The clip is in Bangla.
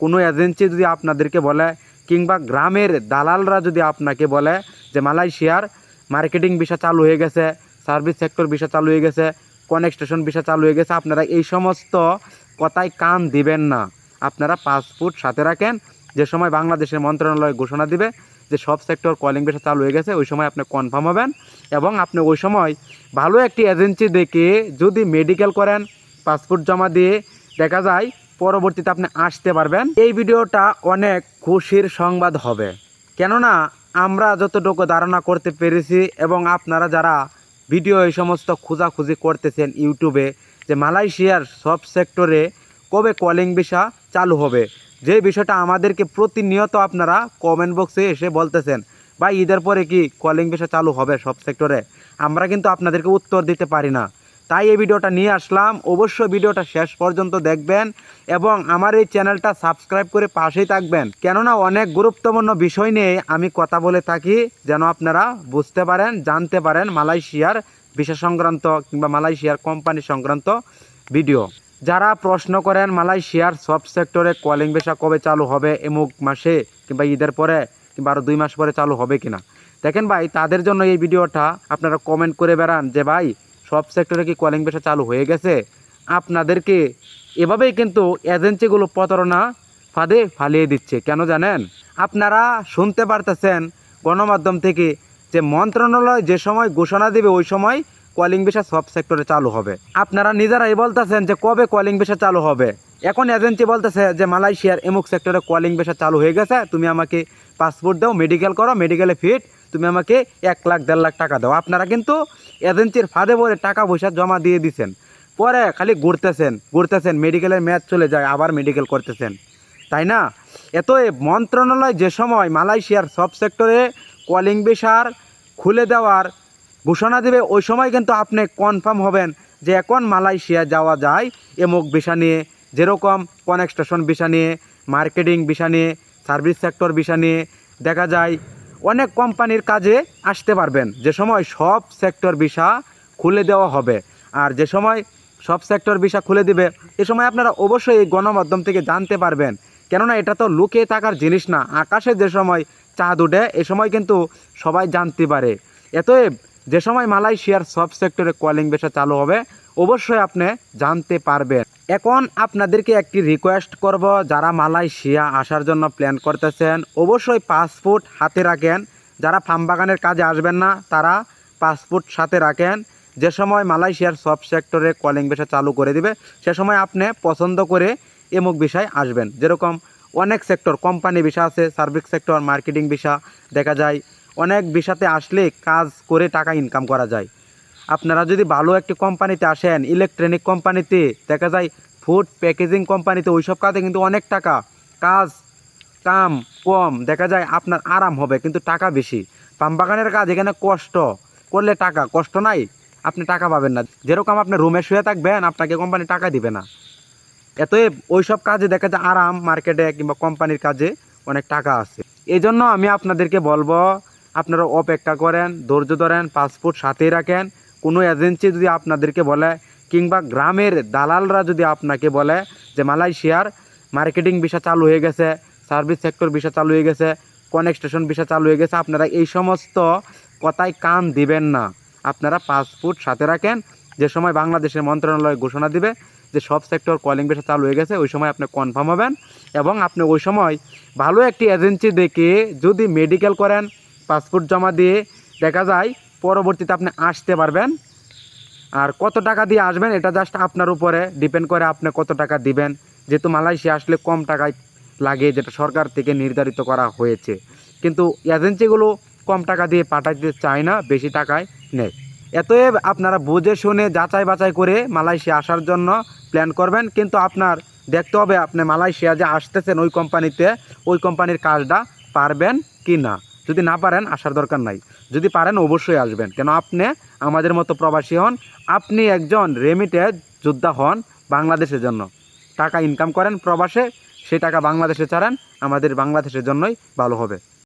কোনো এজেন্সি যদি আপনাদেরকে বলে, কিংবা গ্রামের দালালরা যদি আপনাকে বলে যে মালয়েশিয়ার মার্কেটিং ভিসা চালু হয়ে গেছে, সার্ভিস সেক্টর ভিসা চালু হয়ে গেছে কনেকস্টেশন ভিসা চালু হয়ে গেছে, আপনারা এই সমস্ত কথায় কান দিবেন না। আপনারা পাসপোর্ট সাথে রাখেন, যে সময় বাংলাদেশের মন্ত্রণালয় ঘোষণা দিবে যে সব সেক্টর কলিং ভিসা চালু হয়ে গেছে, ওই সময় আপনি কনফার্ম হবেন এবং আপনি ওই সময় ভালো একটি এজেন্সি দেখে যদি মেডিকেল করেন, পাসপোর্ট জমা দিয়ে, দেখা যায় পরবর্তীতে আপনি আসতে পারবেন। এই ভিডিওটা অনেক খুশির সংবাদ হবে। কেননা, আমরা যতটুকু ধারণা করতে পেরেছি এবং আপনারা যারা ভিডিও এই সমস্ত খোঁজাখুঁজি করতেছেন ইউটিউবে, যে মালয়েশিয়ার সব সেক্টরে কবে কলিং ভিসা চালু হবে, যে বিষয়টা আমাদেরকে প্রতিনিয়ত আপনারা কমেন্ট বক্সে এসে বলতেছেন বা ঈদের পরে কি কলিং ভিসা চালু হবে সব সেক্টরে? আমরা কিন্তু আপনাদেরকে উত্তর দিতে পারি না। তাই এই ভিডিওটা নিয়ে আসলাম। অবশ্যই ভিডিওটা শেষ পর্যন্ত দেখবেন এবং আমার এই চ্যানেলটা সাবস্ক্রাইব করে পাশেই থাকবেন। কেননা অনেক গুরুত্বপূর্ণ বিষয় নিয়ে আমি কথা বলে থাকি, যেন আপনারা বুঝতে পারেন, জানতে পারেন মালয়েশিয়ার ভিসা সংক্রান্ত কিংবা মালয়েশিয়ার কোম্পানি সংক্রান্ত ভিডিও। যারা প্রশ্ন করেন মালয়েশিয়ার সব সেক্টরে কলিং ভিসা কবে চালু হবে এমুক মাসে কিংবা ঈদের পরে কিংবা আরও দুই মাস পরে চালু হবে কিনা? দেখেন ভাই, তাদের জন্য এই ভিডিওটা আপনারা কমেন্ট করে বেড়ান যে ভাই সব সেক্টরে কি কলিং ভিসা চালু হয়ে গেছে? আপনাদেরকে এভাবেই কিন্তু এজেন্সিগুলো প্রতারণা ফাঁদে ফালিয়ে দিচ্ছে, কেন জানেন? আপনারা শুনতে পারতেছেন গণমাধ্যম থেকে যে মন্ত্রণালয় যে সময় ঘোষণা দেবে, ওই সময় কলিং ভিসা সব সেক্টরে চালু হবে। আপনারা নিজেরাই বলতেছেন যে কবে কলিং ভিসা চালু হবে। এখন এজেন্সি বলতেছে যে মালয়েশিয়ার এমুক সেক্টরে কলিং ভিসা চালু হয়ে গেছে, তুমি আমাকে পাসপোর্ট দাও মেডিকেল করো মেডিকেলে ফিট তুমি আমাকে এক লাখ, দেড় লাখ টাকা দাও। আপনারা কিন্তু এজেন্সির ফাঁদে পরে টাকা পয়সা জমা দিয়ে দিছেন। পরে খালি ঘুরতেছেন ঘুরতেছেন মেডিকেলের ম্যাচ চলে যায়, আবার মেডিকেল করতেছেন। তাই না? এত মন্ত্রণালয় যে সময় মালয়েশিয়ার সব সেক্টরে কলিং ভিসার খুলে দেওয়ার ঘোষণা দেবে, ওই সময় কিন্তু আপনি কনফার্ম হবেন যে এখন মালয়েশিয়া যাওয়া যায় এমুক ভিসা নিয়ে, যেরকম কনেকস্টেশন ভিসা নিয়ে মার্কেটিং ভিসা নিয়ে সার্ভিস সেক্টর ভিসা নিয়ে, দেখা যায় অনেক কোম্পানির কাজে আসতে পারবেন। যে সময় সব সেক্টর ভিসা খুলে দেওয়া হবে। আর যে সময় সব সেক্টর ভিসা খুলে দিবে, এ সময় আপনারা অবশ্যই এই গণমাধ্যম থেকে জানতে পারবেন। কেননা এটা তো লুকিয়ে থাকার জিনিস না। আকাশে যে সময় চাঁদ উঠে, এ সময় কিন্তু সবাই জানতে পারে। এতএব যে সময় মালয়েশিয়ার সব সেক্টরে কলিং ভিসা চালু হবে, অবশ্যই আপনি জানতে পারবেন। এখন আপনাদেরকে একটি রিকোয়েস্ট করব, যারা মালয়েশিয়া আসার জন্য প্ল্যান করতেছেন, অবশ্যই পাসপোর্ট হাতে রাখেন। যারা ফার্ম বাগানের কাজে আসবেন না, তারা পাসপোর্ট সাথে রাখেন। যে সময় মালয়েশিয়ার সব সেক্টরে কলিং ভিসা চালু করে দিবে, সে সময় আপনি পছন্দ করে এমুক বিষয় আসবেন। যেরকম অনেক সেক্টর কোম্পানি ভিসা আছে সার্ভিস সেক্টর মার্কেটিং ভিসা দেখা যায়। অনেক ভিসাতে আসলে কাজ করে টাকা ইনকাম করা যায়। আপনারা যদি ভালো একটি কোম্পানিতে আসেন ইলেকট্রনিক কোম্পানিতে, দেখা যায় ফুড প্যাকেজিং কোম্পানিতে, ওইসব কাজে কিন্তু অনেক টাকা, কাজ কাম কম, দেখা যায় আপনার আরাম হবে, কিন্তু টাকা বেশি। পাম বাগানের কাজ এখানে কষ্ট, করলে টাকা, কষ্ট নাই, আপনি টাকা পাবেন না। যেরকম আপনি রুমে শুয়ে থাকবেন, আপনাকে কোম্পানি টাকা দিবে না। এতএব ওইসব কাজে দেখা যায় আরাম, মার্কেটে কিংবা কোম্পানির কাজে অনেক টাকা আছে। এই জন্য আমি আপনাদেরকে বলব, আপনারা অপেক্ষা করেন, ধৈর্য ধরেন, পাসপোর্ট সাথেই রাখেন। কোনো এজেন্সি যদি আপনাদেরকে বলে, কিংবা গ্রামের দালালরা যদি আপনাকে বলে যে মালয়েশিয়ার মার্কেটিং ভিসা চালু হয়ে গেছে, সার্ভিস সেক্টর ভিসা চালু হয়ে গেছে কনেকস্টেশন ভিসা চালু হয়ে গেছে, আপনারা এই সমস্ত কথায় কান দিবেন না। আপনারা পাসপোর্ট সাথে রাখেন, যে সময় বাংলাদেশের মন্ত্রণালয় ঘোষণা দিবে যে সব সেক্টর কলিং ভিসা চালু হয়ে গেছে, ওই সময় আপনি কনফার্ম হবেন এবং আপনি ওই সময় ভালো একটি এজেন্সি দেখে যদি মেডিকেল করেন, পাসপোর্ট জমা দিয়ে, দেখা যায় পরবর্তীতে আপনি আসতে পারবেন। আর কত টাকা দিয়ে আসবেন, এটা জাস্ট আপনার উপরে ডিপেন্ড করে আপনি কত টাকা দিবেন। যেহেতু মালয়েশিয়া আসলে কম টাকায় লাগে, যেটা সরকার থেকে নির্ধারিত করা হয়েছে। কিন্তু এজেন্সিগুলো কম টাকা দিয়ে পাঠাতে চায় না, বেশি টাকায় নেয়। এতএব আপনারা বুঝে শুনে যাচাই বাছাই করে মালয়েশিয়া আসার জন্য প্ল্যান করবেন। কিন্তু আপনার দেখতে হবে আপনি মালয়েশিয়া যে আসতেছেন ওই কোম্পানিতে ওই কোম্পানির কাজটা পারবেন কি না যদি না পারেন, আসার দরকার নাই। যদি পারেন, অবশ্যই আসবেন। কেন, আপনি আমাদের মতো প্রবাসী হন, আপনি একজন রেমিটেড যোদ্ধা হন বাংলাদেশের জন্য। টাকা ইনকাম করেন প্রবাসে সেই টাকা বাংলাদেশে ছাড়ান, আমাদের বাংলাদেশের জন্যই ভালো হবে।